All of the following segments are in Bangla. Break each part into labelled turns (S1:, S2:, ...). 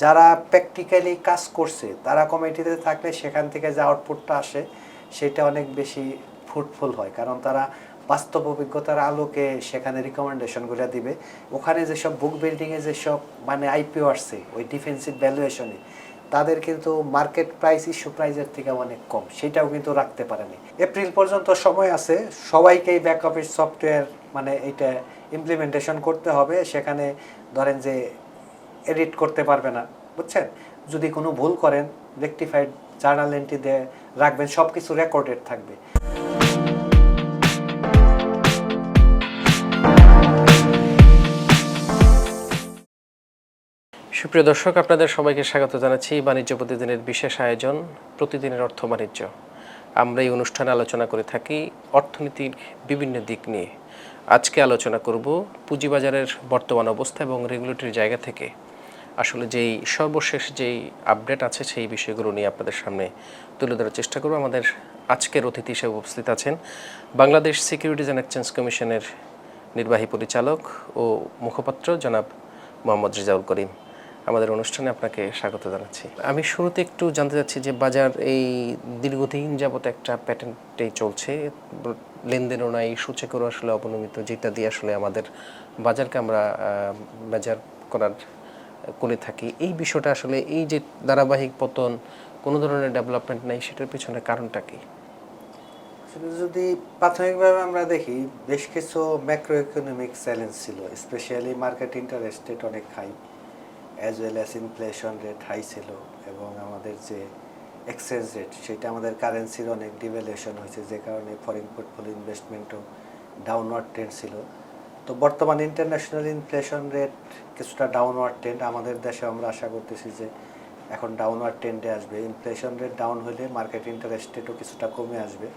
S1: যারা প্র্যাকটিক্যালি কাজ করছে, তারা কমিটিতে থাকলে সেখান থেকে যে আউটপুটটা আসে, সেটা অনেক বেশি ফ্রুটফুল হয়। কারণ তারা বাস্তব অভিজ্ঞতার আলোকে সেখানে রিকমেন্ডেশনগুলো দিবে। ওখানে যেসব বুক বিল্ডিংয়ে যেসব মানে আইপিও আসছে, ওই ডিফেন্সিভ ভ্যালুয়েশনে তাদের কিন্তু মার্কেট প্রাইস ইস্যু প্রাইসের থেকে অনেক কম। সেটাও কিন্তু রাখতে পারেনি। এপ্রিল পর্যন্ত সময় আছে সবাইকেই ব্যাক অফিস সফটওয়্যার মানে এটা ইমপ্লিমেন্টেশন করতে হবে। সেখানে ধরেন যে এডিট করতে পারবে না, বুঝছেন? যদি কোনো ভুল করেন রেকটিফাইড জার্নাল এন্ট্রি দিয়ে রাখবেন সব কিছু রেকর্ডেড থাকবে।
S2: সুপ্রিয় দর্শক, আপনাদের সবাইকে স্বাগত জানাচ্ছি। বাণিজ্য প্রতিদিনের বিশেষ আয়োজন, প্রতিদিনের অর্থ বাণিজ্য। আমরা এই অনুষ্ঠানে আলোচনা করে থাকি অর্থনীতির বিভিন্ন দিক নিয়ে। আজকে আলোচনা করব পুঁজিবাজারের বর্তমান অবস্থা এবং রেগুলেটরি জায়গা থেকে। আসলে যেই সর্বশেষ যেই আপডেট আছে সেই বিষয়গুলো নিয়ে আপনাদের সামনে তুলে ধরার চেষ্টা করব। আমাদের আজকের অতিথি হিসেবে উপস্থিত আছেন বাংলাদেশ সিকিউরিটিজ অ্যান্ড এক্সচেঞ্জ কমিশনের নির্বাহী পরিচালক ও মুখপাত্র জনাব মোহাম্মদ রিজাউল করিম। আমাদের অনুষ্ঠানে আপনাকে স্বাগত জানাচ্ছি। আমি শুরুতে একটু জানতে চাচ্ছি যে বাজার এই দীর্ঘদিন যাবত একটা প্যাটার্নটাই চলছে। লেনদেনও নাই, সূচকেরও আসলে অবনমিত, যেটা দিয়ে আসলে আমাদের বাজারকে আমরা বাজার করার করে থাকি, এই বিষয়টা আসলে এই যে ধারাবাহিক পতন, কোনো ধরনের ডেভেলপমেন্ট নেই, সেটার পিছনে কারণটা কি?
S1: যদি প্রাথমিকভাবে আমরা দেখি, বেশ কিছু ম্যাক্রো ইকোনমিক চ্যালেঞ্জ ছিল স্পেশালি মার্কেট ইন্টারেস্ট রেট অনেক high as well as inflation rate high ছিল, এবং আমাদের যে এক্সচেঞ্জ রেট সেটা আমাদের কারেন্সির অনেক ডিভ্যালুয়েশন হয়েছে, যে কারণে ফরেন পোর্টফোলিও ইনভেস্টমেন্টও ডাউনওয়ার্ড ট্রেন্ড ছিল। তো বর্তমান ইন্টারন্যাশনাল ইনফ্লেশন রেট কিছুটা ডাউনওয়ার্ড ট্রেন্ড আমাদের দেশে আমরা আশা করতেছি যে এখন ডাউনওয়ার্ড ট্রেন্ডে আসবে। ইনফ্লেশন রেট ডাউন হলে মার্কেট ইন্টারেস্ট রেটও কিছুটা কমে আসবে।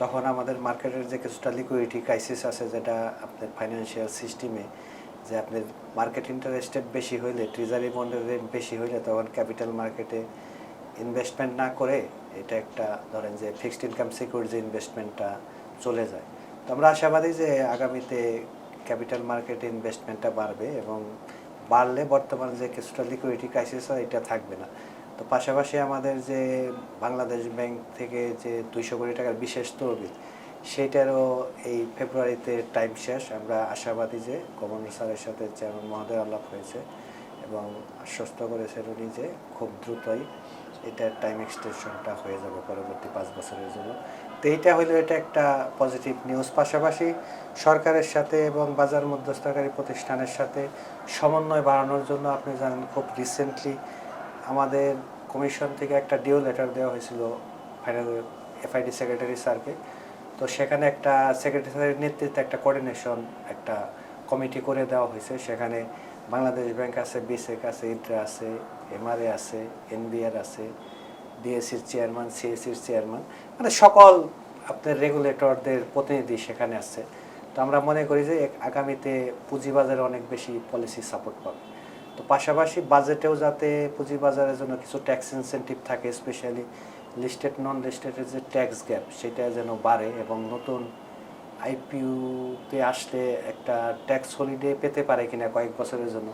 S1: তখন আমাদের মার্কেটের যে কিছুটা লিকুইডিটি ক্রাইসিস আছে যেটা আপনার ফাইন্যান্সিয়াল সিস্টেমে যে আপনার মার্কেট ইন্টারেস্ট রেট বেশি হইলে ট্রেজারি বন্ডের রেট বেশি হইলে তখন ক্যাপিটাল মার্কেটে ইনভেস্টমেন্ট না করে এটা একটা ধরেন যে ফিক্সড ইনকাম সিকিউর যে ইনভেস্টমেন্টটা চলে যায়। তো আমরা আশাবাদী যে আগামীতে ক্যাপিটাল মার্কেটে ইনভেস্টমেন্টটা বাড়বে এবং বাড়লে বর্তমানে যে কিছুটা লিকুইডিটি ক্রাইসিস হয়, এটা থাকবে না। তো পাশাপাশি আমাদের যে বাংলাদেশ ব্যাংক থেকে যে দুইশো কোটি টাকার বিশেষ তহবিল সেইটারও এই ফেব্রুয়ারিতে টাইম শেষ। আমরা আশাবাদী যে গভর্নর স্যারের সাথে চেয়ারম্যান মহোদয় আলাপ হয়েছে এবং আশ্বস্ত করেছেন উনি যে খুব দ্রুতই এটার টাইম এক্সটেনশনটা হয়ে যাবে পরবর্তী পাঁচ বছরের জন্য। তো এইটা হলো এটা একটা পজিটিভ নিউজ পাশাপাশি সরকারের সাথে এবং বাজার মধ্যস্থকারী প্রতিষ্ঠানের সাথে সমন্বয় বাড়ানোর জন্য আপনি জানেন খুব রিসেন্টলি আমাদের কমিশন থেকে একটা ডিও লেটার দেওয়া হয়েছিল ফাইনাল এফআইডি সেক্রেটারি স্যারকে। তো সেখানে একটা সেক্রেটারি স্যারের নেতৃত্বে একটা কোঅর্ডিনেশন একটা কমিটি করে দেওয়া হয়েছে। সেখানে বাংলাদেশ ব্যাংক আছে, বিসেক আছে ইড্রা আছে, এমআরএ আছে, এনবিআর আছে ডিএসসির চেয়ারম্যান সিএসির চেয়ারম্যান মানে সকল আপনার রেগুলেটরদের প্রতিনিধি সেখানে আছে তো আমরা মনে করি যে আগামীতে পুঁজিবাজারে অনেক বেশি পলিসি সাপোর্ট পাবে। তো পাশাপাশি বাজেটেও যাতে পুঁজিবাজারের জন্য কিছু ট্যাক্স ইনসেন্টিভ থাকে স্পেশালি লিস্টেড নন লিস্টেডের যে ট্যাক্স গ্যাপ সেটা যেন বাড়ে এবং নতুন আইপিউতে আসলে একটা ট্যাক্স হলিডে পেতে পারে কিনা কয়েক বছরের জন্য,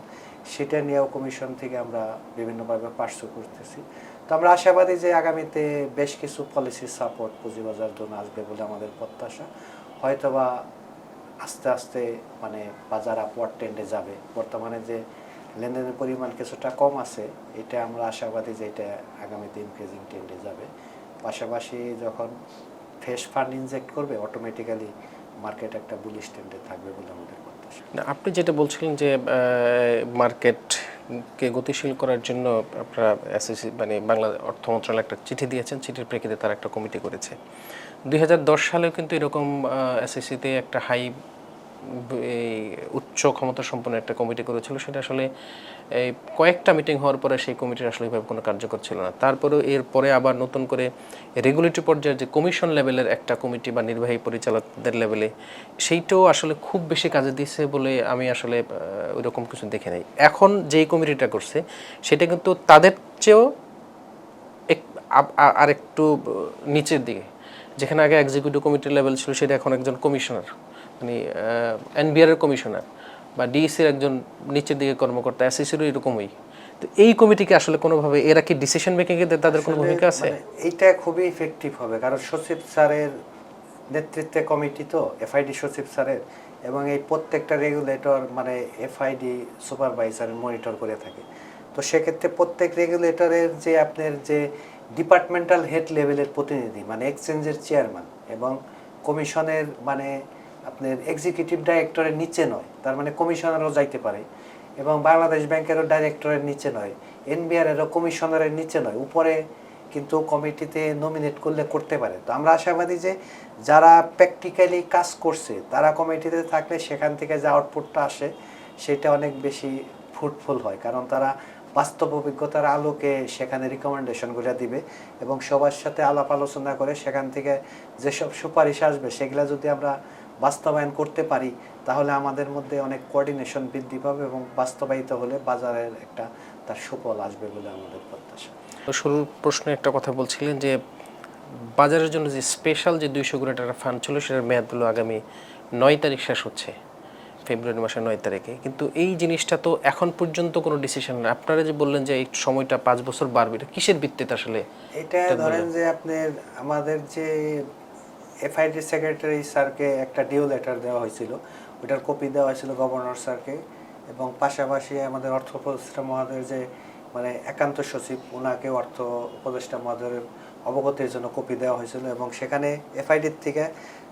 S1: সেটা নিয়েও কমিশন থেকে আমরা বিভিন্নভাবে পার্শ্ব করতেছি। তো আমরা আশাবাদী যে আগামীতে বেশ কিছু পলিসি সাপোর্ট পুঁজিবাজার জন্য আসবে বলে আমাদের প্রত্যাশা। হয়তোবা আস্তে আস্তে মানে বাজার আপওয়ার্ড ট্রেন্ডে যাবে। বর্তমানে যে লেনদেনের পরিমাণ কিছুটা কম আছে, এটা আমরা আশাবাদী যে এটা আগামীতে ইনক্রিজিং ট্রেন্ডে যাবে। পাশাপাশি যখন ফ্রেশ ফান্ড ইনজেক্ট করবে অটোমেটিক্যালি মার্কেট একটা বুলিশ ট্রেন্ডে থাকবে বলে আমাদের প্রত্যাশা।
S2: আপনি যেটা বলছিলেন যে মার্কেটকে গতিশীল করার জন্য আপনারা এসএসসি মানে বাংলা অর্থ মন্ত্রণালয় একটা চিঠি দিয়েছেন। চিঠির প্রেক্ষিতে তারা একটা কমিটি করেছে। দুই হাজার দশ সালেও কিন্তু এরকম এসএসসিতে একটা হাই এই উচ্চ ক্ষমতা সম্পন্ন একটা কমিটি করেছিল, সেটা আসলে এই কয়েকটা মিটিং হওয়ার পরে সেই কমিটির আসলে এভাবে কোনো কার্যকর ছিল না। তারপরেও এরপরে আবার নতুন করে রেগুলেটরি পর্যায়ের যে কমিশন লেভেলের একটা কমিটি বা নির্বাহী পরিচালকদের লেভেলে সেইটাও আসলে খুব বেশি কাজে দিচ্ছে বলে আমি আসলে ওই রকম কিছু দেখে নাই। এখন যেই কমিটিটা করছে, সেটা কিন্তু তাদের চেয়েও আর একটু নিচের দিকে। যেখানে আগে এক্সিকিউটিভ কমিটির লেভেল ছিল, সেটা এখন একজন কমিশনার মানে এনবিআর এর কমিশনার বা ডিএসির একজন নিচের দিকে কর্মকর্তা এসএসিরও এরকমই। তো এই কমিটিকে আসলে কোনোভাবে এরা কি ডিসিশন মেকিং এ তাদের কোনো ভূমিকা আছে?
S1: মানে এইটা খুবই ইফেক্টিভ হবে কারণ সচিব স্যারের নেতৃত্বে কমিটি তো এফআইডি সচিব স্যারের এবং এই প্রত্যেকটা রেগুলেটর মানে এফআইডি সুপারভাইজার মনিটর করে থাকে। তো সেক্ষেত্রে প্রত্যেক রেগুলেটরের যে আপনার যে ডিপার্টমেন্টাল হেড লেভেলের প্রতিনিধি মানে এক্সচেঞ্জের চেয়ারম্যান এবং কমিশনের মানে আপনার এক্সিকিউটিভ ডাইরেক্টরের নিচে নয়, তার মানে কমিশনারও যাইতে পারে এবং বাংলাদেশ ব্যাংকেরও ডাইরেক্টরের নিচে নয়, এনবিআরেরও কমিশনারের নিচে নয়, উপরে কিন্তু কমিটিতে নমিনেট করলে করতে পারে। তো আমরা আশাবাদী যে যারা প্র্যাকটিক্যালি কাজ করছে, তারা কমিটিতে থাকলে সেখান থেকে যে আউটপুটটা আসে, সেটা অনেক বেশি ফ্রুটফুল হয়, কারণ তারা বাস্তব অভিজ্ঞতার আলোকে সেখানে রিকমেন্ডেশনগুলো দিবে এবং সবার সাথে আলাপ আলোচনা করে সেখান থেকে যেসব সুপারিশ আসবে, সেগুলো যদি আমরা বাস্তবায়ন করতে পারি তাহলে আমাদের মধ্যে অনেক কোঅর্ডিনেশন বৃদ্ধি পাবে এবং বাস্তবায়িত হলে বাজারের একটা তার সুফল আসবে বলে আমাদের প্রত্যাশা।
S2: তো শুরুর প্রশ্নে একটা কথা বলছিলেন যে বাজারের জন্য যে স্পেশাল যে দুইশো কোটি টাকা ফান্ড ছিল সেটার মেয়াদগুলো আগামী নয় তারিখ শেষ হচ্ছে ফেব্রুয়ারি মাসের নয় তারিখে। কিন্তু এই জিনিসটা তো এখন পর্যন্ত কোনো ডিসিশন না। আপনারা যে বললেন যে এই সময়টা পাঁচ বছর বাড়বে এটা কিসের ভিত্তিতে আসলে
S1: এটা ধরেন যে আপনার আমাদের যে এফআইডি সেক্রেটারি স্যারকে একটা ডিউ লেটার দেওয়া হয়েছিল। ওটার কপি দেওয়া হয়েছিল গভর্নর স্যারকে। এবং পাশাপাশি আমাদের অর্থ উপদেষ্টা মহোদয়ের যে মানে একান্ত সচিব ওনাকে অর্থ উপদেষ্টা মহোদয়ের অবগতির জন্য কপি দেওয়া হয়েছিল। এবং সেখানে এফআইডির থেকে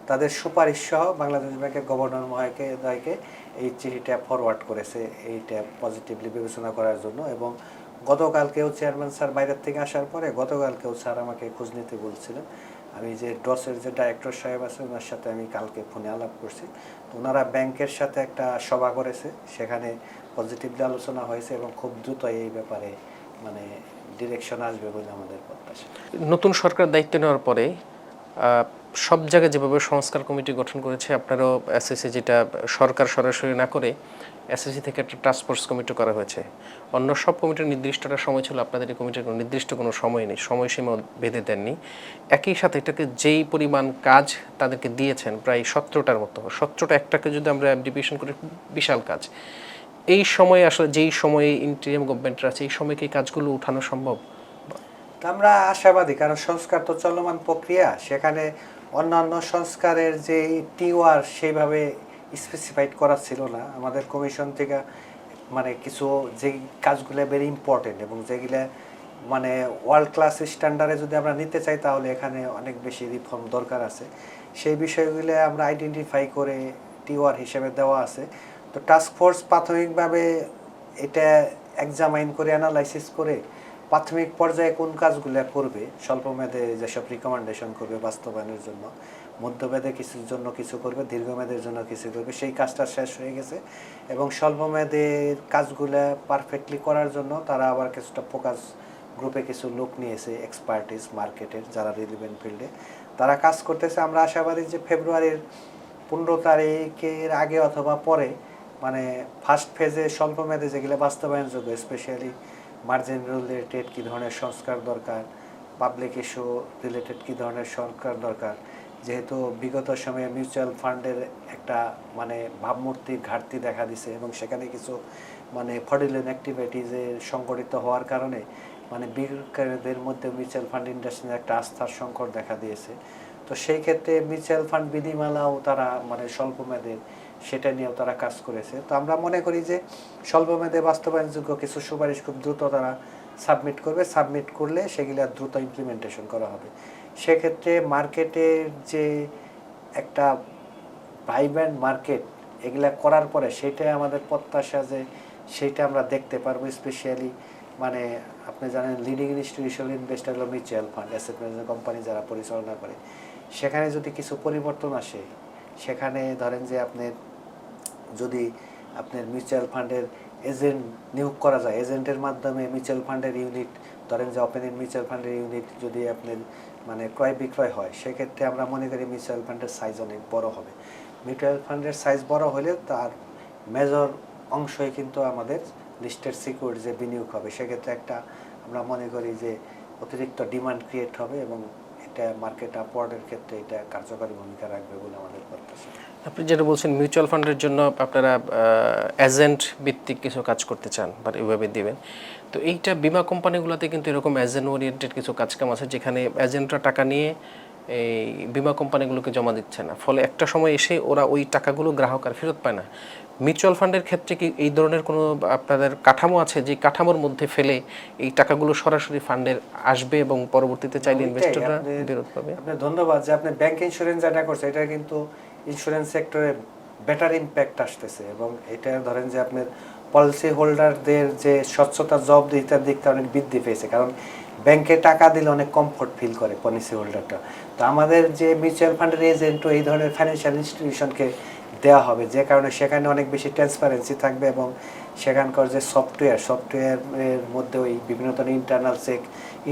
S1: তাদের সুপারিশ সহ বাংলাদেশ ব্যাংকের গভর্নর মহাকে দয়কে এই চিঠিটা ফরওয়ার্ড করেছে এইটা পজিটিভলি বিবেচনা করার জন্য। এবং গতকালকেও চেয়ারম্যান স্যার বাইরের থেকে আসার পরে গতকালকেও স্যার আমাকে খোঁজ নিতে বলছিলেন। আমি যে ডসের যে ডাইরেক্টর সাহেব আছে, ওনার সাথে আমি কালকে ফোনে আলাপ করছি। তো ওনারা ব্যাংকের সাথে একটা সভা করেছে, সেখানে পজিটিভলি আলোচনা হয়েছে এবং খুব দ্রুত এই ব্যাপারে মানে ডিরেকশন আসবে বলে আমাদের প্রত্যাশা।
S2: নতুন সরকার দায়িত্ব নেওয়ার পরে সব জায়গায় যেভাবে সংস্কার কমিটি গঠন করেছে, আপনারও এসএসসি যেটা সরকার সরাসরি না করে এসএসসি থেকে একটা টাস্ক ফোর্স কমিটি করা হয়েছে। অন্য সব কমিটির নির্দিষ্ট একটা সময় ছিল, আপনাদের এই কমিটির কোনো নির্দিষ্ট কোনো সময় নেই, সময়সীমা বেঁধে দেননি। একই সাথে এটাকে যেই পরিমাণ কাজ তাদেরকে দিয়েছেন, প্রায় সতেরোটার মতো। সতেরোটা একটাকে যদি আমরা ডিভিশন করি, বিশাল কাজ। এই সময়ে আসলে যেই সময়ে ইন্টেরিয়াম গভর্নমেন্টের আছে, এই সময় কি কাজগুলো উঠানো সম্ভব?
S1: আমরা আশাবাদী, কারণ সংস্কার তো চলমান প্রক্রিয়া। সেখানে অন্যান্য সংস্কারের যে টিওয়ার সেইভাবে স্পেসিফাইড করা ছিল না। আমাদের কমিশন থেকে মানে কিছু যে কাজগুলো ভেরি ইম্পর্টেন্ট এবং যেগুলো মানে ওয়ার্ল্ড ক্লাস স্ট্যান্ডার্ডে যদি আমরা নিতে চাই তাহলে এখানে অনেক বেশি রিফর্ম দরকার আছে। সেই বিষয়গুলো আমরা আইডেন্টিফাই করে টিওয়ার হিসেবে দেওয়া আছে। তো টাস্ক ফোর্স প্রাথমিকভাবে এটা এক্সামাইন করে অ্যানালাইসিস করে প্রাথমিক পর্যায়ে কোন কাজগুলো করবে, স্বল্পমেয়াদে যেসব রিকমেন্ডেশন করবে বাস্তবায়নের জন্য। মধ্যমেয়াদে কিছুর জন্য কিছু করবে, দীর্ঘমেয়াদের জন্য কিছু করবে, সেই কাজটা শেষ হয়ে গেছে। এবং স্বল্পমেয়াদের কাজগুলো পারফেক্টলি করার জন্য তারা আবার কিছুটা ফোকাস গ্রুপে কিছু লোক নিয়েছে এক্সপার্টিস মার্কেটের যারা রিলিভেন্ট ফিল্ডে তারা কাজ করতেছে, আমরা আশাবাদী যে ফেব্রুয়ারির পনেরো তারিখের আগে অথবা পরে মানে ফার্স্ট ফেজে স্বল্পমেয়াদে যেগুলো বাস্তবায়নযোগ্য স্পেশালি মার্জিন রিলেটেড কী ধরনের সংস্কার দরকার পাবলিক ইস্যু রিলেটেড কী ধরনের সংস্কার দরকার যেহেতু বিগত সময়ে মিউচুয়াল ফান্ডের একটা মানে ভাবমূর্তির ঘাটতি দেখা দিছে এবং সেখানে কিছু মানে ফডিলেন অ্যাক্টিভিটিজে সংগঠিত হওয়ার কারণে মানে বিনিয়োগকারীদের মধ্যে মিউচুয়াল ফান্ড ইন্ডাস্ট্রির একটা আস্থার সংকট দেখা দিয়েছে। তো সেই ক্ষেত্রে মিউচুয়াল ফান্ড বিধিমালাও তারা মানে স্বল্প মেয়াদের সেটা নিয়েও তারা কাজ করেছে। তো আমরা মনে করি যে স্বল্প মেয়াদে বাস্তবায়নযোগ্য কিছু সুপারিশ খুব দ্রুত তারা সাবমিট করবে। সাবমিট করলে সেগুলো দ্রুত ইমপ্লিমেন্টেশন করা হবে। সেক্ষেত্রে মার্কেটের যে একটা ভাইব্রেন্ট মার্কেট এগুলা করার পরে সেটাই আমাদের প্রত্যাশা যে সেইটা আমরা দেখতে পারব স্পেশালি মানে আপনি জানেন লিডিং ইনস্টিটিউশনাল ইনভেস্টার হলো mutual fund asset management company যারা পরিচালনা করে। সেখানে যদি কিছু পরিবর্তন আসে, সেখানে ধরেন যে আপনার যদি আপনার মিউচুয়াল ফান্ডের এজেন্ট নিয়োগ করা যায়। এজেন্টের মাধ্যমে মিউচুয়াল ফান্ডের ইউনিট ধরেন যে ওপেন মিউচুয়াল ফান্ডের ইউনিট যদি আপনার মানে ক্রয় বিক্রয় হয়, সেক্ষেত্রে আমরা মনে করি মিউচুয়াল ফান্ডের সাইজ অনেক বড় হবে। মিউচুয়াল ফান্ডের সাইজ বড় হলে তার মেজর অংশই কিন্তু আমাদের লিস্টেড সিকিউর যে বিনিয়োগ হবে, সেক্ষেত্রে একটা আমরা মনে করি যে অতিরিক্ত ডিমান্ড ক্রিয়েট হবে এবং এটা মার্কেট আপওয়ার্ডের ক্ষেত্রে এটা কার্যকরী ভূমিকা রাখবে বলে আমাদের প্রত্যাশা।
S2: আপনি যেটা বলছেন মিউচুয়াল ফান্ডের জন্য আপনারা এজেন্ট ভিত্তিক কিছু কাজ করতে চান বা এভাবে দিবেন। তো এইটা বিমা কোম্পানিগুলোতে কিন্তু এরকম এজেন্ট ওরিয়েন্টেড কিছু কাজকাম আছে যেখানে এজেন্টরা টাকা নিয়ে এই বিমা কোম্পানিগুলোকে জমা দিচ্ছে না। ফলে একটা সময় এসে ওরা ওই টাকাগুলো গ্রাহক আর ফেরত পায় না। মিউচুয়াল ফান্ডের ক্ষেত্রে কি এই ধরনের কোনো আপনাদের কাঠামো আছে যে কাঠামোর মধ্যে ফেলে এই টাকাগুলো সরাসরি ফান্ডের আসবে এবং পরবর্তীতে চাইলে ইনভেস্টররা ফেরত পাবে?
S1: আপনি ধন্যবাদ যে আপনি ব্যাংক ইন্স্যুরেন্স যেটা করছে এটা কিন্তু ইন্স্যুরেন্স সেক্টরে বেটার ইম্প্যাক্ট আসতেছে এবং এটা ধরেন যে আপনার পলিসি হোল্ডারদের যে স্বচ্ছতা জবাবদিহিতার দিকটা অনেক বৃদ্ধি পেয়েছে। কারণ ব্যাংকে টাকা দিলে অনেক কমফোর্ট ফিল করে পলিসি হোল্ডারটা তো আমাদের যে মিউচুয়াল ফান্ডের এজেন্টও এই ধরনের ফাইন্যান্সিয়াল ইনস্টিটিউশনকে দেওয়া হবে, যে কারণে সেখানে অনেক বেশি ট্রান্সপারেন্সি থাকবে এবং সেখানকার যে সফটওয়্যার সফটওয়্যারের মধ্যে ওই বিভিন্ন ধরনের ইন্টারনাল চেক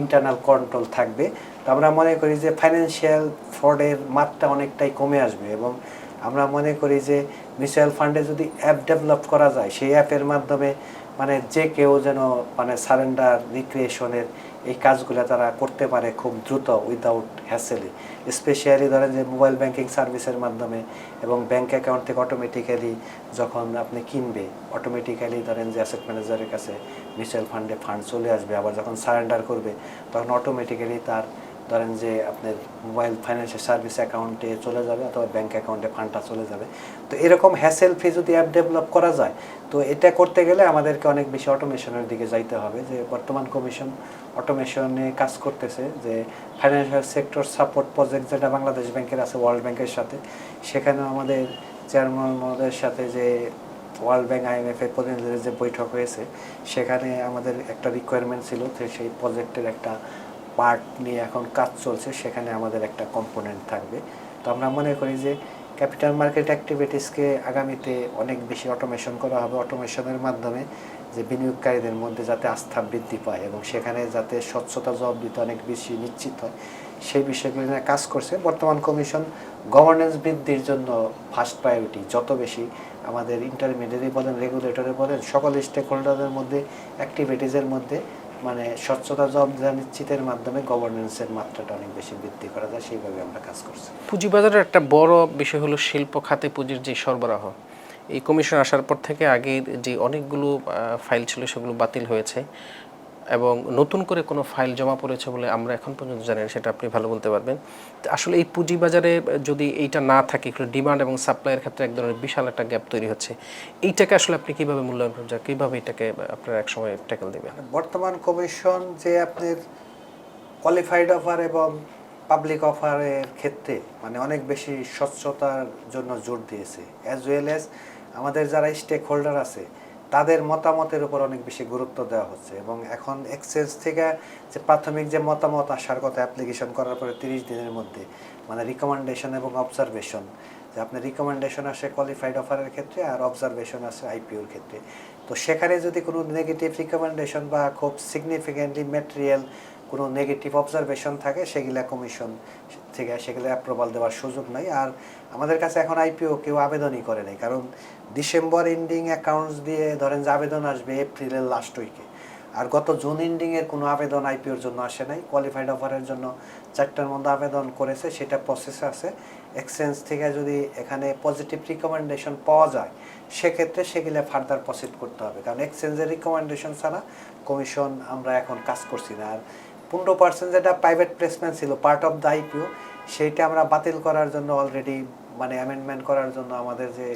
S1: ইন্টারনাল কন্ট্রোল থাকবে। আমরা মনে করি যে ফাইন্যান্সিয়াল ফ্রডের মাত্রা অনেকটাই কমে আসবে এবং আমরা মনে করি যে মিউচুয়াল ফান্ডে যদি অ্যাপ ডেভেলপ করা যায়, সেই অ্যাপের মাধ্যমে মানে যে কেউ যেন মানে সারেন্ডার রিক্রিয়েশনের এই কাজগুলো তারা করতে পারে খুব দ্রুত উইদাউট হ্যাসেলি স্পেশালি ধরেন যে মোবাইল ব্যাংকিং সার্ভিসের মাধ্যমে এবং ব্যাংক অ্যাকাউন্ট থেকে অটোমেটিক্যালি যখন আপনি কিনবে অটোমেটিক্যালি ধরেন যে অ্যাসেট ম্যানেজারের কাছে মিউচুয়াল ফান্ডে ফান্ড চলে আসবে, আবার যখন সারেন্ডার করবে, তখন অটোমেটিক্যালি তার ধরেন যে আপনার মোবাইল ফাইন্যান্সিয়াল সার্ভিস অ্যাকাউন্টে চলে যাবে অথবা ব্যাংক অ্যাকাউন্টে ফান্ডটা চলে যাবে। তো এরকম হ্যাসেল ফ্রি যদি অ্যাপ ডেভেলপ করা যায়, তো এটা করতে গেলে আমাদেরকে অনেক বেশি অটোমেশনের দিকে যাইতে হবে। যে বর্তমান কমিশন অটোমেশনে কাজ করতেছে যে ফাইন্যান্সিয়াল সেক্টর সাপোর্ট প্রজেক্ট যেটা বাংলাদেশ ব্যাংকের আছে ওয়ার্ল্ড ব্যাংকের সাথে, সেখানেও আমাদের চেয়ারম্যান মহোদয়ের সাথে যে ওয়ার্ল্ড ব্যাংক আইএমএফ এর প্রতিনিধিদের যে বৈঠক হয়েছে, সেখানে আমাদের একটা রিকোয়ারমেন্ট ছিল সেই প্রজেক্টের একটা পার্ট নিয়ে এখন কাজ চলছে, সেখানে আমাদের একটা কম্পোনেন্ট থাকবে। তো আমরা মনে করি যে ক্যাপিটাল মার্কেট অ্যাক্টিভিটিসকে আগামীতে অনেক বেশি অটোমেশন করা হবে। অটোমেশনের মাধ্যমে যে বিনিয়োগকারীদের মধ্যে যাতে আস্থা বৃদ্ধি পায় এবং সেখানে যাতে স্বচ্ছতা জবাব দিতে অনেক বেশি নিশ্চিত হয়, সেই বিষয়গুলো নিয়ে কাজ করছে। বর্তমান কমিশন গভর্নেন্স বৃদ্ধির জন্য ফার্স্ট প্রায়োরিটি যত বেশি আমাদের ইন্টারমিডিয়ারি বলেন রেগুলেটরে বলেন, সকল স্টেক হোল্ডারদের মধ্যে অ্যাক্টিভিটিসের মধ্যে মানে স্বচ্ছতা জবাবদিহিতা নিশ্চিতের মাধ্যমে গভর্নেন্সের মাত্রাটা অনেক বেশি বৃদ্ধি করা যায়, সেইভাবে আমরা কাজ করছি।
S2: পুঁজিবাজারের একটা বড় বিষয় হলো শিল্প খাতে পুঁজির যে সরবরাহ। এই কমিশন আসার পর থেকে আগের যে অনেকগুলো ফাইল ছিল সেগুলো বাতিল হয়েছে। এবং নতুন করে কোনো ফাইল জমা পড়েছে বলে আমরা এখন পর্যন্ত জানি সেটা আপনি ভালো বলতে পারবেন। আসলে এই পুঁজিবাজারে যদি এইটা না থাকে ডিমান্ড এবং সাপ্লাইয়ের ক্ষেত্রে এক ধরনের বিশাল একটা গ্যাপ তৈরি হচ্ছে। এইটাকে আসলে আপনি কীভাবে মূল্যায়ন করছেন কীভাবে এটাকে আপনারা একসময় ট্যাকেল দেবেন?
S1: বর্তমান কমিশন যে আপনার কোয়ালিফাইড অফার এবং পাবলিক অফারের ক্ষেত্রে মানে অনেক বেশি স্বচ্ছতার জন্য জোর দিয়েছে। অ্যাজ ওয়েল অ্যাজ আমাদের যারা স্টেক হোল্ডার আছে তাদের মতামতের উপর অনেক বেশি গুরুত্ব দেওয়া হচ্ছে এবং এখন এক্সচেঞ্জ থেকে যে প্রাথমিক যে মতামত আসার কথা অ্যাপ্লিকেশন করার পরে তিরিশ দিনের মধ্যে মানে রিকমেন্ডেশন এবং অবজারভেশন যে আপনার রিকমেন্ডেশন আসে কোয়ালিফাইড অফারের ক্ষেত্রে আর অবজারভেশন আসে আইপিওর ক্ষেত্রে। তো সেখানে যদি কোনো নেগেটিভ রিকমেন্ডেশন বা খুব সিগনিফিকেন্টলি ম্যাটেরিয়াল কোনো নেগেটিভ অবজারভেশন থাকে, সেগুলা কমিশন থেকে সেগুলো অ্যাপ্রুভাল দেওয়ার সুযোগ নাই। আর আমাদের কাছে এখন আইপিও কেউ আবেদনই করে নাই, কারণ ডিসেম্বর এন্ডিং অ্যাকাউন্টস দিয়ে ধরেন যে আবেদন আসবে এপ্রিলের লাস্ট উইকে আর গত জুন এন্ডিংয়ের কোনো আবেদন আইপিওর জন্য আসে নাই। কোয়ালিফাইড অফারের জন্য চারটার মধ্যে আবেদন করেছে, সেটা প্রসেসে আছে। এক্সচেঞ্জ থেকে যদি এখানে পজিটিভ রিকমেন্ডেশন পাওয়া যায়, সেক্ষেত্রে সেগুলো ফার্দার প্রসিড করতে হবে। কারণ এক্সচেঞ্জের রিকমেন্ডেশন ছাড়া কমিশন আমরা এখন কাজ করছি না। আর পনেরো পার্সেন্ট যেটা প্রাইভেট প্লেসমেন্ট ছিল পার্ট অফ দ্য আইপিও সেইটা আমরা বাতিল করার জন্য অলরেডি মানে অ্যামেন্ডমেন্ট করার জন্য আমাদের যে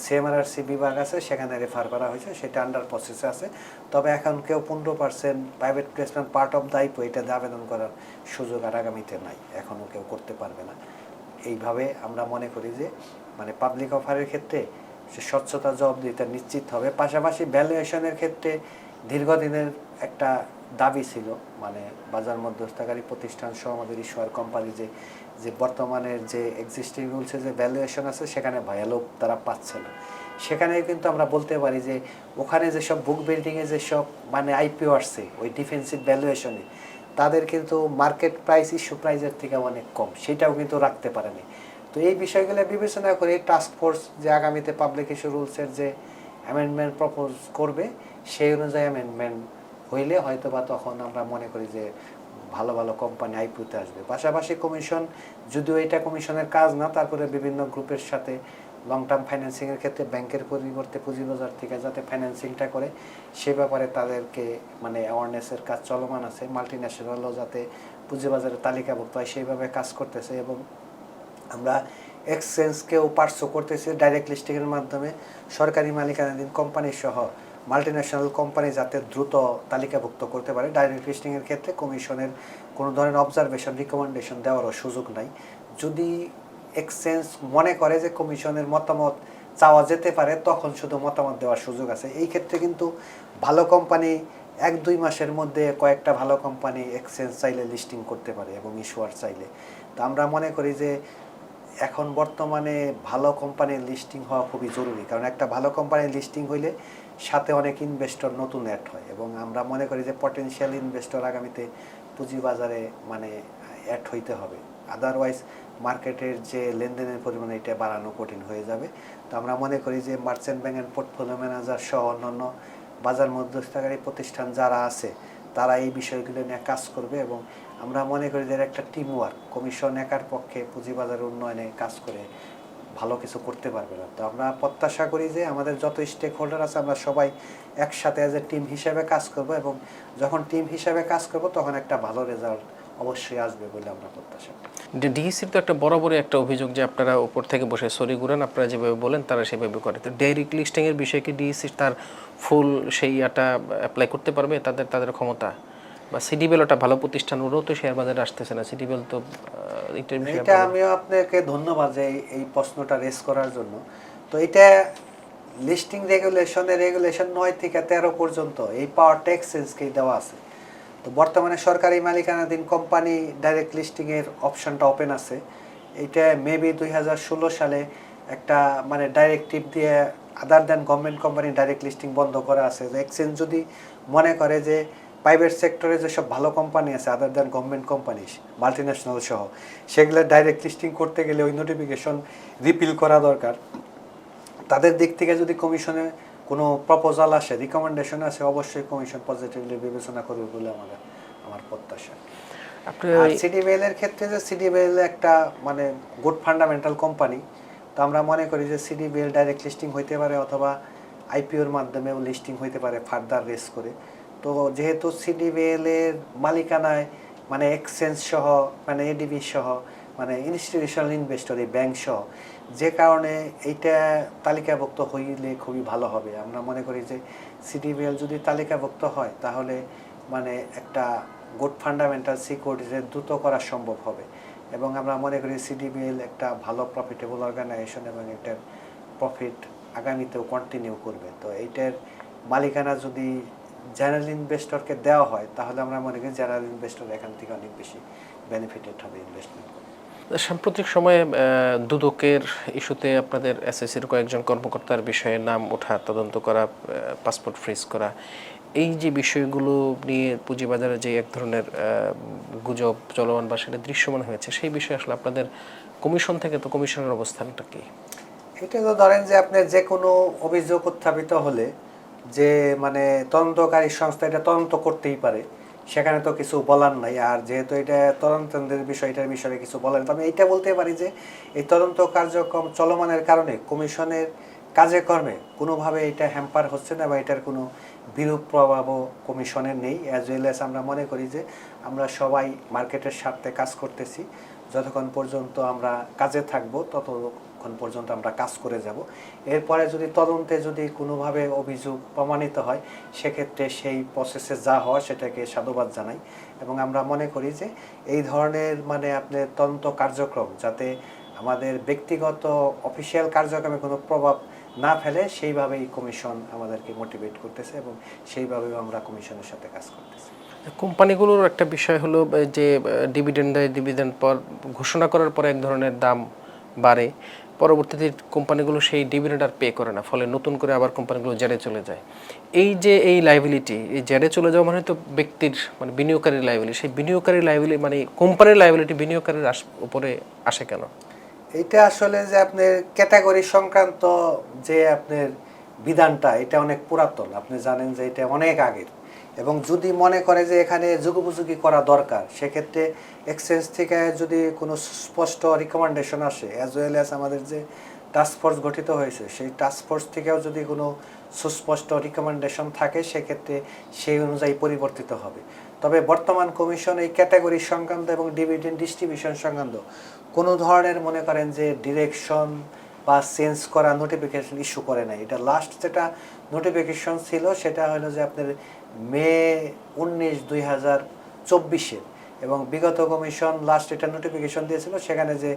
S1: সিএমআরসি বিভাগ আছে, সেখানে রেফার করা হয়েছে, সেটা আন্ডার প্রসেসে আছে। তবে এখন কেউ পনেরো percent private placement part of দায়িত্ব এটাতে আবেদন করার সুযোগ আর আগামীতে নাই, এখনও কেউ করতে পারবে না। এইভাবে আমরা মনে করি যে মানে পাবলিক অফারের ক্ষেত্রে সে স্বচ্ছতা জবাবদিহিতা নিশ্চিত হবে। পাশাপাশি ভ্যালুয়েশনের ক্ষেত্রে দীর্ঘদিনের একটা দাবি ছিল মানে বাজার মধ্যস্থকারী প্রতিষ্ঠান সহ আমাদের ইস্যুয়ার কোম্পানি যে যে বর্তমানের যে এক্সিস্টিং রুলসে যে ভ্যালুয়েশন আছে, সেখানে ভয়ালো তারা পাচ্ছে না। সেখানে কিন্তু আমরা বলতে পারি যে, ওখানে যেসব বুক বিল্ডিংয়ে যেসব মানে আইপিও আসছে, ওই ডিফেন্সিভ ভ্যালুয়েশনে তাদের কিন্তু মার্কেট প্রাইস ইস্যু প্রাইসের থেকে অনেক কম, সেটাও কিন্তু রাখতে পারেনি। তো এই বিষয়গুলো বিবেচনা করে টাস্ক ফোর্স যে আগামীতে পাবলিক ইস্যু রুলসের যে অ্যামেন্ডমেন্ট প্রপোজ করবে, সেই অনুযায়ী অ্যামেন্ডমেন্ট হইলে হয়তো বা তখন আমরা মনে করি যে ভালো ভালো কোম্পানি আইপিওতে আসবে। পাশাপাশি কমিশন যদিও এটা কমিশনের কাজ না, তারপরে বিভিন্ন গ্রুপের সাথে লং টার্ম ফাইন্যান্সিংয়ের ক্ষেত্রে ব্যাংকের পরিবর্তে পুঁজিবাজার থেকে যাতে ফাইন্যান্সিংটা করে, সে ব্যাপারে তাদেরকে মানে অ্যাওয়ারনেসের কাজ চলমান আছে। মাল্টি ন্যাশনালও যাতে পুঁজিবাজারে তালিকাভুক্ত হয়, সেইভাবে কাজ করতেছে এবং আমরা এক্সচেঞ্জকেও পার্শ্ব করতেছি। ডাইরেক্ট লিস্টিংয়ের মাধ্যমে সরকারি মালিকানাধীন কোম্পানি সহ মাল্টিন্যাশনাল কোম্পানি যাতে দ্রুত তালিকাভুক্ত করতে পারে। ডাইরেক্ট লিস্টিংয়ের ক্ষেত্রে কমিশনের কোনো ধরনের অবজারভেশন রিকমেন্ডেশন দেওয়ারও সুযোগ নাই। যদি এক্সচেঞ্জ মনে করে যে কমিশনের মতামত চাওয়া যেতে পারে, তখন শুধু মতামত দেওয়ার সুযোগ আছে। এই ক্ষেত্রে কিন্তু ভালো কোম্পানি এক দুই মাসের মধ্যে কয়েকটা ভালো কোম্পানি এক্সচেঞ্জ চাইলে লিস্টিং করতে পারে এবং ইস্যুয়ার চাইলে। তো আমরা মনে করি যে এখন বর্তমানে ভালো কোম্পানির লিস্টিং হওয়া খুবই জরুরি। কারণ একটা ভালো কোম্পানির লিস্টিং হইলে সাথে অনেক ইনভেস্টর নতুন অ্যাড হয় এবং আমরা মনে করি যে পটেনশিয়াল ইনভেস্টর আগামীতে পুঁজিবাজারে মানে অ্যাড হইতে হবে। আদারওয়াইজ মার্কেটের যে লেনদেনের পরিমাণ এটা বাড়ানো কঠিন হয়ে যাবে। তো আমরা মনে করি যে merchant bank and portfolio manager সহ অন্যান্য বাজার মধ্যস্থকারী প্রতিষ্ঠান যারা আছে, তারা এই বিষয়গুলো নিয়ে কাজ করবে এবং আমরা মনে করি যে একটা টিম ওয়ার্ক কমিশন একার পক্ষে পুঁজিবাজার উন্নয়নে কাজ করে ভালো কিছু করতে পারবে না। তো আমরা প্রত্যাশা করি যে আমাদের যত স্টেক হোল্ডার আছে, আমরা সবাই একসাথে অ্যাজ এ টিম হিসেবে কাজ করব এবং যখন টিম হিসেবে কাজ করব, তখন একটা ভালো রেজাল্ট অবশ্যই আসবে বলে আমরা প্রত্যাশা
S2: ডিএসির তো একটা বরাবরই একটা অভিযোগ যে আপনারা উপর থেকে বসে সরি ঘুরান, আপনারা যেভাবে বলেন তারা সেভাবে করে। তো ডাইরেক্ট লিস্টিংয়ের বিষয়ে কি ডিএসি তার ফুল সেই ইয়াটা অ্যাপ্লাই করতে পারবে? তাদের তাদের ক্ষমতা? বা সিডিবেল ওটা ভালো প্রতিষ্ঠান, ওরাও তো শেয়ার বাজারে আসতেছে না। সিডিবেল তো এটার
S1: এটা আমিও আপনাকে ধন্যবাদ যে এই- প্রশ্নটা রেস করার জন্য। তো এটা লিস্টিং রেগুলেশনে রেগুলেশন নয় থেকে তেরো পর্যন্ত এই পাওয়ারটা এক্সচেঞ্জকেই দেওয়া আছে। তো বর্তমানে সরকারি মালিকানাধীন কোম্পানি ডাইরেক্ট লিস্টিংয়ের অপশনটা ওপেন আছে। এটা মেবি দুই হাজার ষোলো সালে একটা মানে ডাইরেক্টিভ দিয়ে other than government company direct listing বন্ধ করা আছে। যে এক্সচেঞ্জ যদি মনে করে যে প্রাইভেট সেক্টরে যেসব ভালো কোম্পানি আছে other than government company multi national সহ সেগুলো ডাইরেক্ট লিস্টিং করতে গেলে ওই নোটিফিকেশন রিপিল করা দরকার। তাদের দিক থেকে যদি কমিশনে কোনো প্রপোজাল আসে রিকমেন্ডেশন আসে অবশ্যই কমিশন পজিটিভলি বিবেচনা করবে বলে আমাদের আমার প্রত্যাশা। আর সিডিবিএল এর ক্ষেত্রে যে সিডিবিএল একটা মানে গুড ফান্ডামেন্টাল কোম্পানি তো আমরা মনে করি যে সিডিবিএল ডাইরেক্ট লিস্টিং হইতে পারে অথবা আইপিওর মাধ্যমেও লিস্টিং হইতে পারে ফার্দার রেস করে। তো যেহেতু সিডিবিএল এর মালিকানায় মানে এক্সচেঞ্জ সহ মানে এডিবি সহ মানে ইনস্টিটিউশনাল ইনভেস্টর এই ব্যাংক সহ, যে কারণে এইটা তালিকাভুক্ত হইলে খুবই ভালো হবে। আমরা মনে করি যে সিডিবিএল যদি তালিকাভুক্ত হয়, তাহলে মানে একটা গুড ফান্ডামেন্টাল সিকিউরিটিতে দ্রুত করা সম্ভব হবে। এবং আমরা মনে করি সিডিবিএল একটা ভালো প্রফিটেবল অর্গানাইজেশন এবং এটার প্রফিট আগামীতেও কন্টিনিউ করবে। তো এইটার মালিকানা যদি জেনারেল ইনভেস্টরকে দেওয়া হয় তাহলে আমরা মনে করি জেনারেল ইনভেস্টর এখান থেকে অনেক বেশি বেনিফিটেড হবে ইনভেস্টমেন্ট
S2: সাম্প্রতিক সময়ে দুদকের ইস্যুতে আপনাদের এসএসসির কয়েকজন কর্মকর্তার বিষয়ে নাম ওঠা তদন্ত করা পাসপোর্ট ফ্রিজ করা এই যে বিষয়গুলো নিয়ে পুঁজিবাজারে যে এক ধরনের গুজব চলমান বা সেটা দৃশ্যমান হয়েছে সেই বিষয়ে আসলে আপনাদের কমিশন থেকে তো কমিশনের অবস্থানটা কি?
S1: এটা তো ধরেন যে আপনার যে কোনো অভিযোগ উত্থাপিত হলে যে মানে তদন্তকারী সংস্থা এটা তদন্ত করতেই পারে, সেখানে তো কিছু বলার নাই। আর যেহেতু এটা তদন্তের বিষয়, এটার বিষয়ে কিছু বলেন। তবে এইটা বলতে পারি যে, এই তদন্ত কার্যক্রম চলমানের কারণে কমিশনের কাজে কর্মে কোনোভাবে এটা হ্যাম্পার হচ্ছে না বা এটার কোনো বিরূপ প্রভাবও কমিশনের নেই। অ্যাজ ওয়েল অ্যাজ আমরা মনে করি যে, আমরা সবাই মার্কেটের স্বার্থে কাজ করতেছি। যতক্ষণ পর্যন্ত আমরা কাজে থাকব ততক্ষণ পর্যন্ত আমরা কাজ করে যাব। এরপরে যদি তদন্তে যদি কোনোভাবে অভিযোগ প্রমাণিত হয়, সেক্ষেত্রে সেই প্রসেসে যা হওয়া সেটাকে সাধুবাদ জানাই। এবং আমরা মনে করি যে এই ধরনের মানে আপনার তদন্ত কার্যক্রম যাতে আমাদের ব্যক্তিগত অফিসিয়াল কার্যক্রমে কোনো প্রভাব না ফেলে, সেইভাবেই কমিশন আমাদেরকে মোটিভেট করতেছে এবং সেইভাবেও আমরা কমিশনের সাথে কাজ করতেছি।
S2: কোম্পানিগুলোর একটা বিষয় হলো যে ডিভিডেন্ড ডিভিডেন্ড পর, ঘোষণা করার পরে এক ধরনের দাম বাড়ে। পরবর্তীতে কোম্পানিগুলো সেই ডিভিডেন্ড আর পে করে না, ফলে নতুন করে আবার কোম্পানিগুলো জেরে চলে যায়। এই যে এই লাইবিলিটি এই জেরে চলে যাওয়া মানে তো ব্যক্তির মানে বিনিয়োগকারীর লাইবিলিটি সেই বিনিয়োগকারীর লাইবিলিটি মানে কোম্পানির লাইবিলিটি বিনিয়োগকারীর উপরে আসে কেন?
S1: এটা আসলে যে আপনার ক্যাটাগরি সংক্রান্ত যে আপনার বিধানটা, এটা অনেক পুরাতন। আপনি জানেন যে এটা অনেক আগের। এবং যদি মনে করে যে এখানে যুগোপযোগী করা দরকার, সেক্ষেত্রে এক্সচেঞ্জ থেকে যদি কোনো স্পষ্ট রিকমেন্ডেশন আসে অ্যাজ ওয়েল অ্যাজ আমাদের যে টাস্ক ফোর্স গঠিত হয়েছে, সেই টাস্ক ফোর্স থেকেও যদি কোনো সুস্পষ্ট রিকমেন্ডেশন থাকে, সেক্ষেত্রে সেই অনুযায়ী পরিবর্তিত হবে। তবে বর্তমান কমিশন এই ক্যাটাগরি সংক্রান্ত এবং ডিভিডেন্ড ডিস্ট্রিবিউশন সংক্রান্ত কোনো ধরনের মনে করেন যে ডিরেকশন বা চেঞ্জ করা নোটিফিকেশন ইস্যু করে নাই। এটা লাস্ট যেটা নোটিফিকেশন ছিল, সেটা হলো যে আপনার মে উনিশ দুই হাজার চব্বিশের এবং বিগত কমিশন লাস্ট এটা নোটিফিকেশন দিয়েছিল সেখানে যে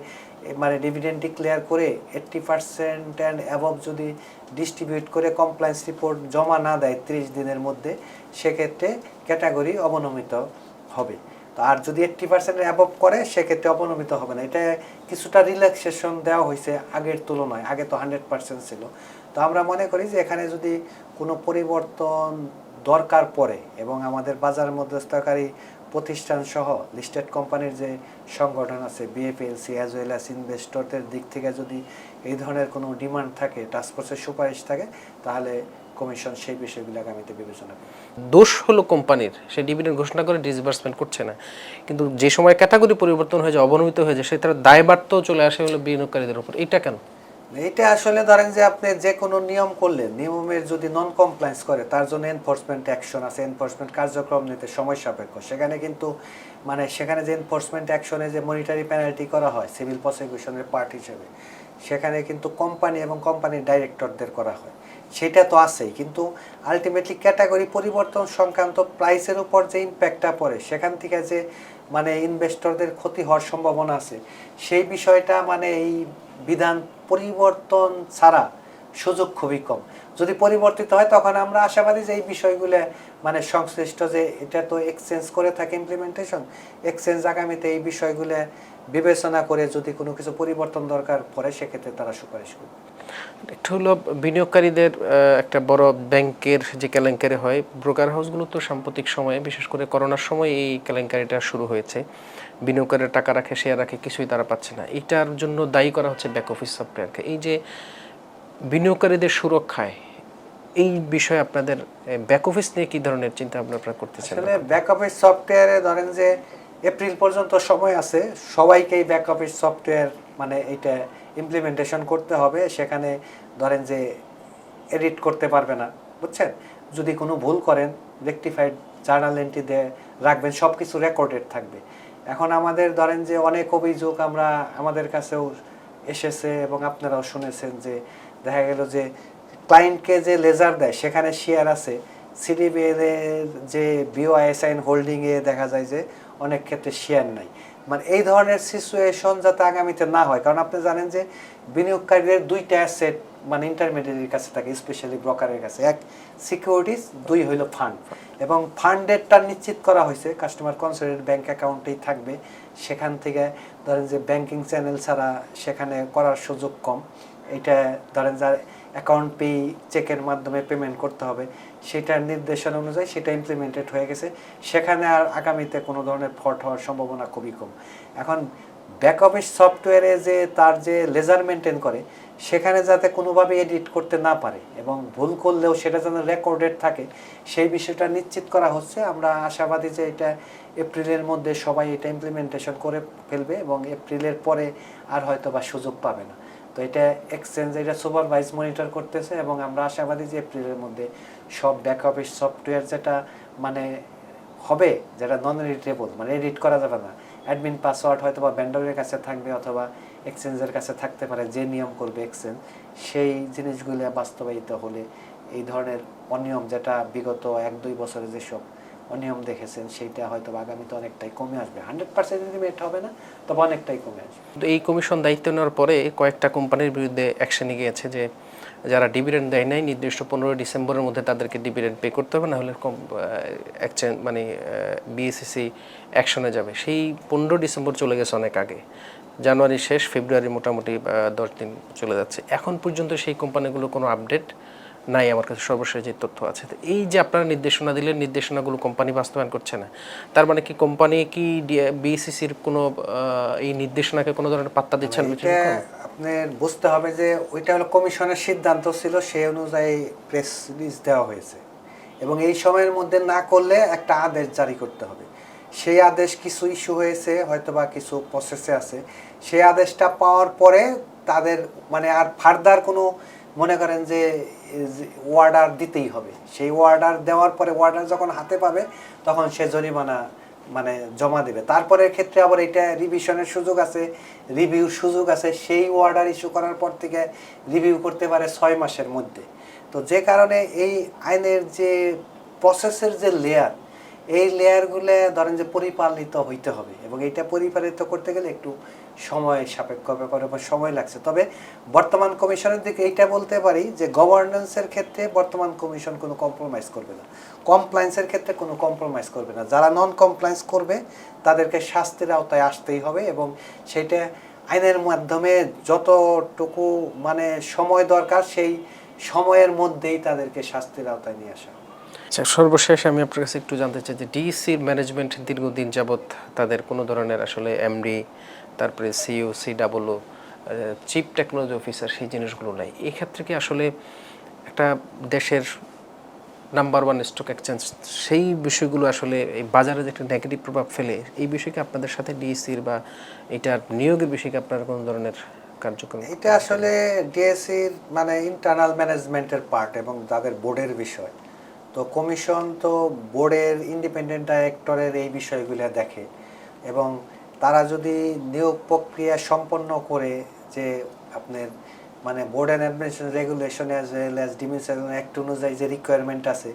S1: মানে ডিভিডেন্ড ডিক্লেয়ার করে এইট্টি পার্সেন্ট অ্যান্ড অ্যাবভ যদি ডিস্ট্রিবিউট করে কমপ্লায়েন্স রিপোর্ট জমা না দেয় ত্রিশ দিনের মধ্যে, সেক্ষেত্রে ক্যাটাগরি অবনমিত হবে। তো আর যদি এইট্টি পার্সেন্ট অ্যাবভ করে, সেক্ষেত্রে অবনমিত হবে না। এটা কিছুটা রিল্যাক্সেশন দেওয়া হয়েছে আগের তুলনায়, আগে তো হান্ড্রেড পার্সেন্ট ছিল। তো আমরা মনে করি যে এখানে যদি কোনো পরিবর্তন দরকার পড়ে এবং আমাদের বাজার মধ্যস্থকারী প্রতিষ্ঠান সহ লিস্টেড কোম্পানির যে সংগঠন আছে বিএফএলসি অ্যাজ ওয়েল অ্যাজ ইনভেস্টরদের দিক থেকে যদি এই ধরনের কোনো ডিমান্ড থাকে টাস্কফোর্সের সুপারিশ থাকে, তাহলে কমিশন সেই বিষয়গুলো আগামীতে বিবেচনা করবে
S2: দোষ হলো কোম্পানির সে ডিভিডেন্ড ঘোষণা করে ডিসবার্সমেন্ট করছে না। কিন্তু যে সময় ক্যাটাগরি পরিবর্তন হয়ে যায়, অবনমিত হয়ে যায় সেটার দায়বার্তাও চলে আসে হলো বিনিয়োগকারীদের উপর। এটা কেন?
S1: এটা আসলে ধরেন যে আপনি যে কোনো নিয়ম করলেন নিয়মের যদি নন কমপ্লায়েন্স করে, তার জন্য এনফোর্সমেন্ট অ্যাকশন আছে এনফোর্সমেন্ট কার্যক্রম নিতে সময় সাপেক্ষ। সেখানে কিন্তু মানে সেখানে যে এনফোর্সমেন্ট অ্যাকশনে যে মনিটারি পেনাল্টি করা হয় সিভিল প্রসিকিউশনের পার্ট হিসেবে, সেখানে কিন্তু কোম্পানি এবং কোম্পানির ডাইরেক্টরদের করা হয়। সেটা তো আছেই, কিন্তু আলটিমেটলি ক্যাটাগরি পরিবর্তন সংক্রান্ত প্রাইসের উপর যে ইম্প্যাক্টটা পড়ে, সেখান থেকে যে মানে ইনভেস্টরদের ক্ষতি হওয়ার সম্ভাবনা আছে, সেই বিষয়টা মানে এই বিধান পরিবর্তন ছাড়া সুযোগ খুবই কম। যদি পরিবর্তিত হয়, তখন আমরা আশাবাদী যে এই বিষয়গুলো মানে সংশ্লিষ্ট যে এটা তো এক্সচেঞ্জ করে থাকে ইমপ্লিমেন্টেশন এক্সচেঞ্জ আগামীতে এই বিষয়গুলো বিবেচনা করে যদি কোনো কিছু পরিবর্তন দরকার পড়ে, সেক্ষেত্রে তারা সুপারিশ করবে।
S2: একটু হলো বিনিয়োগকারীদের একটা বড় ব্যাংকের যে কেলেঙ্কারি হয় ব্রোকার হাউসগুলো তো সাম্প্রতিক সময়ে, বিশেষ করে করোনার সময় এই কেলেঙ্কারিটা শুরু হয়েছে। বিনিয়োগকারীরা টাকা রাখে শেয়ার রাখে, কিছুই তারা পাচ্ছে না। এটার জন্য দায়ী করা হচ্ছে ব্যাক অফিস সফটওয়্যারকে এই যে বিনিয়োগকারীদের সুরক্ষায়, এই বিষয়ে আপনাদের ব্যাক অফিস নিয়ে কি ধরনের চিন্তা ভাবনা আপনারা করতেছেন?
S1: আসলে ব্যাকআপের সফটওয়্যারে ধরেন যে এপ্রিল পর্যন্ত সময় আছে, সবাইকেই ব্যাকআপের সফটওয়্যার মানে এটা ইমপ্লিমেন্টেশন করতে হবে। সেখানে ধরেন যে এডিট করতে পারবে না, বুঝছেন? যদি কোনো ভুল করেন রেকটিফাইড জার্নাল এন্ট্রি দিয়ে রাখবেন সব কিছু রেকর্ডেড থাকবে। এখন আমাদের ধরেন যে অনেক অভিযোগ আমরা আমাদের কাছেও এসেছে এবং আপনারাও শুনেছেন যে দেখা গেল যে ক্লায়েন্টকে যে লেজার দেয়, সেখানে শেয়ার আছে। সিডিবিএল এর যে বিওআইএসআইন হোল্ডিং এ দেখা যায় যে অনেক ক্ষেত্রে শেয়ার নাই। মানে এই ধরনের সিচুয়েশন যাতে আগামীতে না হয়, কারণ আপনি জানেন যে বিনিয়োগকারীদের দুইটা অ্যাসেট মানে ইন্টারমিডিয়েটের কাছে থাকে স্পেশালি ব্রোকারের কাছে। এক সিকিউরিটিস দুই হইল ফান্ড এবং ফান্ডেরটা নিশ্চিত করা হয়েছে কাস্টমার কনসিডারেড ব্যাঙ্ক অ্যাকাউন্টেই থাকবে। সেখান থেকে ধরেন যে ব্যাংকিং চ্যানেল ছাড়া সেখানে করার সুযোগ কম। এটা ধরেন যার অ্যাকাউন্ট পে চেকের মাধ্যমে পেমেন্ট করতে হবে। সেটার নির্দেশনা অনুযায়ী সেটা ইমপ্লিমেন্টেড হয়ে গেছে। সেখানে আর আগামীতে কোনো ধরনের ফট হওয়ার সম্ভাবনা খুবই কম। এখন ব্যাক অফিস সফটওয়্যারে যে তার যে লেজার মেনটেন করে, সেখানে যাতে কোনোভাবে এডিট করতে না পারে এবং ভুল করলেও সেটা যেন রেকর্ডেড থাকে, সেই বিষয়টা নিশ্চিত করা হচ্ছে। আমরা আশাবাদী যে এটা এপ্রিলের মধ্যে সবাই এটা ইমপ্লিমেন্টেশন করে ফেলবে এবং এপ্রিলের পরে আর হয়তো বা সুযোগ পাবে না। তো এটা এক্সচেঞ্জ এটা সুপারভাইজ মনিটর করতেছে এবং আমরা আশাবাদী যে এপ্রিলের মধ্যে সব ব্যাক অফিস সফটওয়্যার যেটা মানে হবে, যেটা নন এডিটেবল মানে এডিট করা যাবে না অ্যাডমিন পাসওয়ার্ড হয়তো বা ভেন্ডরের কাছে থাকবে অথবা এক্সচেঞ্জের কাছে থাকতে পারে, যে নিয়ম করবে এক্সচেঞ্জ সেই জিনিসগুলো বাস্তবায়িত হলে এই ধরনের অনিয়ম যেটা বিগত এক, দুই বছরে যেসব অনিয়ম দেখেছেন, সেইটা হয়তো আগামীতে অনেকটাই কমে আসবে। হান্ড্রেড পার্সেন্ট যদি এলিমিনেট হবে না, তবে অনেকটাই কমে আসবে।
S2: কিন্তু এই কমিশন দায়িত্ব নেওয়ার পরে কয়েকটা কোম্পানির বিরুদ্ধে অ্যাকশন গিয়েছে যে যারা ডিভিডেন্ড দেয় নাই, নির্দিষ্ট পনেরো ডিসেম্বরের মধ্যে তাদেরকে ডিভিডেন্ড পে করতে হবে, নাহলে এক্সচেঞ্জ মানে বিএসসিসি অ্যাকশনে যাবে। সেই পনেরো ডিসেম্বর চলে গেছে অনেক আগে। জানুয়ারি শেষ, ফেব্রুয়ারি মোটামুটি দশ দিন চলে যাচ্ছে। এখন পর্যন্ত সেই কোম্পানিগুলো কোনো আপডেট নাই আমার কাছে সর্বশেষ যে তথ্য আছে। তো এই যে আপনারা নির্দেশনা দিলেন নির্দেশনাগুলো কোম্পানি বাস্তবায়ন করছে না। তার মানে কি কোম্পানি কি বিএসসিসির কোনো এই নির্দেশনাকে কোনো ধরনের পাত্তা দিচ্ছেন
S1: আপনার বুঝতে হবে যে ওইটা হলো কমিশনের সিদ্ধান্ত ছিল সেই অনুযায়ী প্রেস রিলিজ দেওয়া হয়েছে। এবং এই সময়ের মধ্যে না করলে একটা আদেশ জারি করতে হবে। সেই আদেশ কিছু ইস্যু হয়েছে হয়তো বা কিছু প্রসেসে আছে। সেই আদেশটা পাওয়ার পরে তাদের মানে আর ফার্দার কোনো মনে করেন যে ওয়ার্ডার দিতেই হবে। সেই ওয়ার্ডার দেওয়ার পরে ওয়ার্ডার যখন হাতে পাবে, তখন সে জরিমানা মানে জমা দেবে। তারপরে ক্ষেত্রে আবার এটা রিভিশনের সুযোগ আছে। রিভিউর সুযোগ আছে। সেই অর্ডার ইস্যু করার পর থেকে রিভিউ করতে পারে ছয় মাসের মধ্যে। তো যে কারণে এই আইনের যে প্রসেসের যে লেয়ার এই লেয়ারগুলো ধরেন যে পরিপালিত হইতে হবে। এবং এটা পরিপালিত করতে গেলে একটু সময় সাপেক্ষ ব্যাপার এবং সময় লাগছে। তবে বর্তমান কমিশনের দিকে এইটা বলতে পারি যে গভর্নেন্সের ক্ষেত্রে বর্তমান কমিশন কোনো কম্প্রোমাইজ করবে না। কমপ্লায়েন্সের ক্ষেত্রে কোনো কম্প্রোমাইজ করবে না। যারা নন কমপ্লায়েন্স করবে, তাদেরকে শাস্তির আওতায় আসতেই হবে এবং সেটা আইনের মাধ্যমে যতটুকু মানে সময় দরকার, সেই সময়ের মধ্যেই তাদেরকে শাস্তির আওতায় নিয়ে আসা।
S2: আচ্ছা সর্বশেষ আমি আপনার কাছে একটু জানতে চাই যে ডিসির ম্যানেজমেন্ট দীর্ঘদিন যাবৎ তাদের কোনো ধরনের আসলে এমডি তারপরে CEO C W chief technology officer সেই জিনিসগুলো নাই। এই ক্ষেত্রে কি আসলে একটা দেশের নাম্বার ওয়ান স্টক এক্সচেঞ্জ সেই বিষয়গুলো আসলে এই বাজারে যে একটা নেগেটিভ প্রভাব ফেলে এই বিষয়কে আপনাদের সাথে ডিএসির বা এটার নিয়োগের বিষয়কে আপনার কোনো ধরনের কার্যক্রম
S1: এটা আসলে ডিএসসির মানে ইন্টারনাল ম্যানেজমেন্টের পার্ট এবং তাদের বোর্ডের বিষয়। তো কমিশন তো বোর্ডের ইন্ডিপেন্ডেন্ট ডাইরেক্টরের এই বিষয়গুলো দেখে এবং তারা যদি নিয়োগ প্রক্রিয়া সম্পন্ন করে যে আপনার মানে board and administration regulation as well as demission act অনুযায়ী যে রিকোয়ারমেন্ট আছে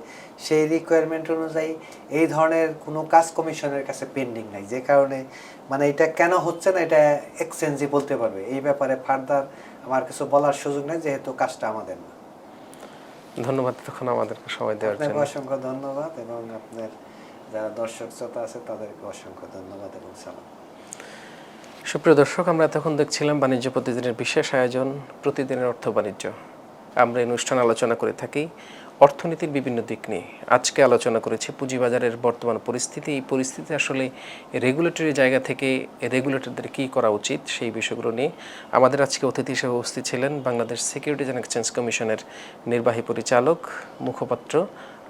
S1: সেই রিকোয়ারমেন্ট অনুযায়ী এই ধরনের কোনো কাজ কমিশনের কাছে পেন্ডিং নাই। যে কারণে মানে এটা কেন হচ্ছে না এটা এক্সচেঞ্জই বলতে পারবে। এই ব্যাপারে ফার্দার আমার কিছু বলার সুযোগ নেই যেহেতু কাজটা আমাদের না।
S2: ধন্যবাদ তখন আমাদেরকে সময় দেওয়ার জন্য।
S1: অসংখ্য ধন্যবাদ এবং আপনার যারা দর্শক শ্রোতা আছে তাদেরকে অসংখ্য ধন্যবাদ এবং সালাম।
S2: সুপ্রিয় দর্শক, আমরা তখন দেখছিলাম বাণিজ্য প্রতিদিনের বিশেষ আয়োজন, প্রতিদিনের অর্থ বাণিজ্য। আমরা এই অনুষ্ঠান আলোচনা করে থাকি অর্থনীতির বিভিন্ন দিক নিয়ে। আজকে আলোচনা করেছি পুঁজিবাজারের বর্তমান পরিস্থিতি। এই পরিস্থিতি আসলে রেগুলেটরি জায়গা থেকে রেগুলেটরদের কী করা উচিত সেই বিষয়গুলো নিয়ে। আমাদের আজকে অতিথি হিসেবে উপস্থিত ছিলেন বাংলাদেশ সিকিউরিটিজ অ্যান্ড এক্সচেঞ্জ কমিশনের নির্বাহী পরিচালক, মুখপাত্র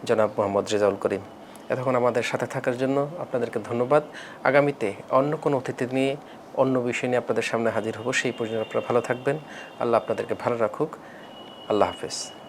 S2: জনাব মোহাম্মদ রেজাউল করিম। এতক্ষণ আমাদের সাথে থাকার জন্য আপনাদেরকে ধন্যবাদ। আগামীতে অন্য কোনো অতিথি নিয়ে অন্য বিষয় নিয়ে আপনাদের সামনে হাজির হব। সেই পর্যন্ত আপনারা ভালো থাকবেন। আল্লাহ আপনাদেরকে ভালো রাখুক। আল্লাহ হাফেজ।